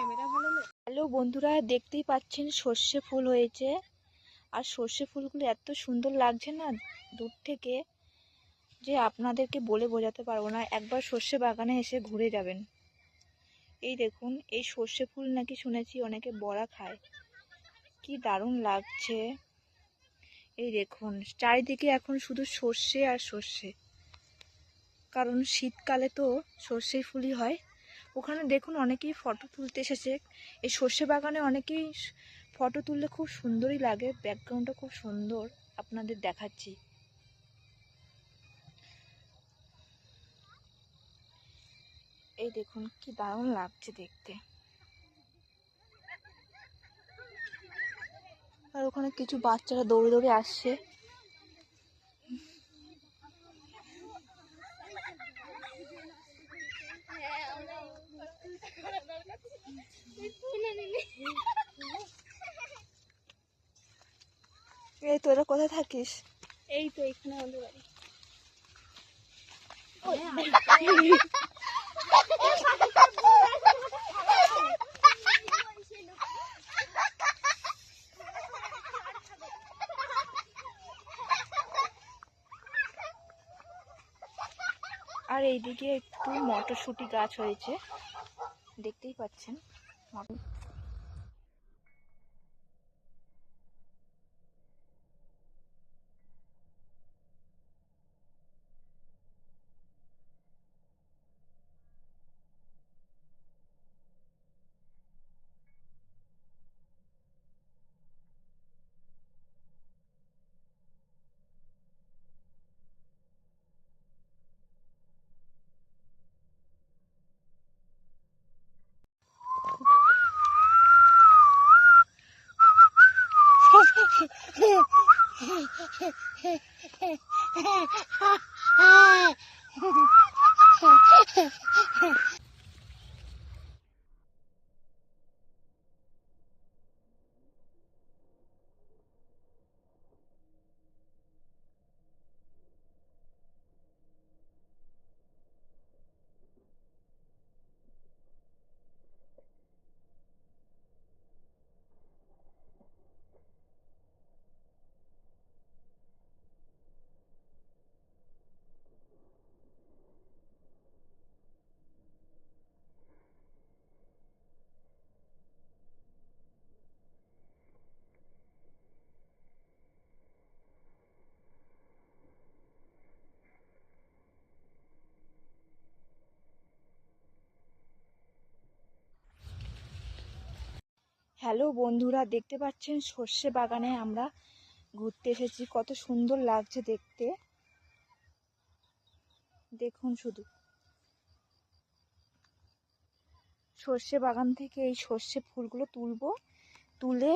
Camera ভালো না hello বন্ধুরা, দেখতেই পাচ্ছেন সর্ষে ফুল হয়েছে। আর সর্ষে ফুলগুলো এত সুন্দর লাগছে না, দূর থেকে যে আপনাদেরকে বলে বোঝাতে পারব না। একবার সর্ষে বাগানে এসে ঘুরে যাবেন। এই দেখুন, এই সর্ষে ফুল নাকি শুনেছি অনেকে বড়া খায়। কি দারুণ লাগছে। এই দেখুন, চারিদিকে এখন শুধু সর্ষে আর সর্ষে। কারণ শীতকালে তো সর্ষে ফুলই হয়। ওখানে দেখুন অনেকেই ফটো তুলতে এসেছে। এই সর্ষে বাগানে অনেকেই ফটো তুললে খুব সুন্দরই লাগে। ব্যাকগ্রাউন্ডটা খুব সুন্দর। আপনাদের দেখাচ্ছি। এই দেখুন কি দারুণ লাগছে দেখতে। আর ওখানে কিছু বাচ্চারা দৌড়ে দৌড়ে আসছে। এই তোরা কোথায় থাকিস? এই তো এখানে আমাদের বাড়ি। আর এইদিকে একটু মটরশুঁটি গাছ হয়েছে। দেখতেই পাচ্ছেন। মটর হ্যালো বন্ধুরা দেখতে পাচ্ছেন, সর্ষে বাগানে আমরা ঘুরতে এসেছি। কত সুন্দর লাগছে দেখতে। দেখুন শুধু। সর্ষে বাগান থেকে এই সর্ষে ফুলগুলো তুলবো। তুলে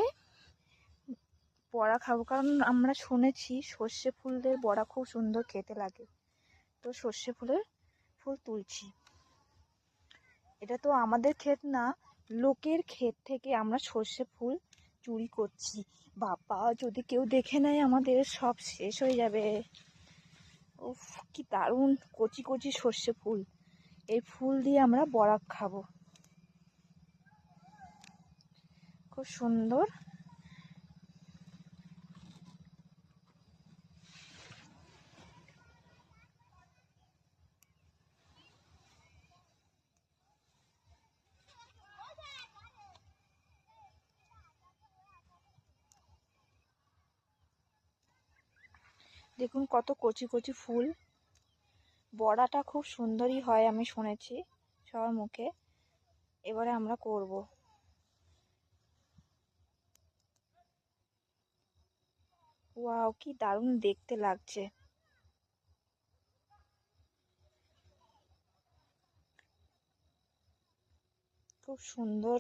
বড়া খাব। কারণ আমরা শুনেছি সর্ষে ফুলের বড়া খুব সুন্দর খেতে লাগে। তো সর্ষে ফুলের ফুল তুলছি। এটা তো আমাদের ক্ষেত না লোকের ক্ষেত থেকে আমরা সর্ষে ফুল চুরি করছি। বাবা, যদি কেউ দেখে নেয়, আমাদের সব শেষ হয়ে যাবে। ও কি দারুণ কচি কচি সর্ষে ফুল। এই ফুল দিয়ে আমরা বরাক খাব। খুব সুন্দর। দেখুন কত কচি কচি ফুল। বড়াটা খুব সুন্দরই হয় আমি শুনেছি সবার মুখে। এবারে আমরা করব। ওয়াও, কি দারুণ দেখতে লাগছে। খুব সুন্দর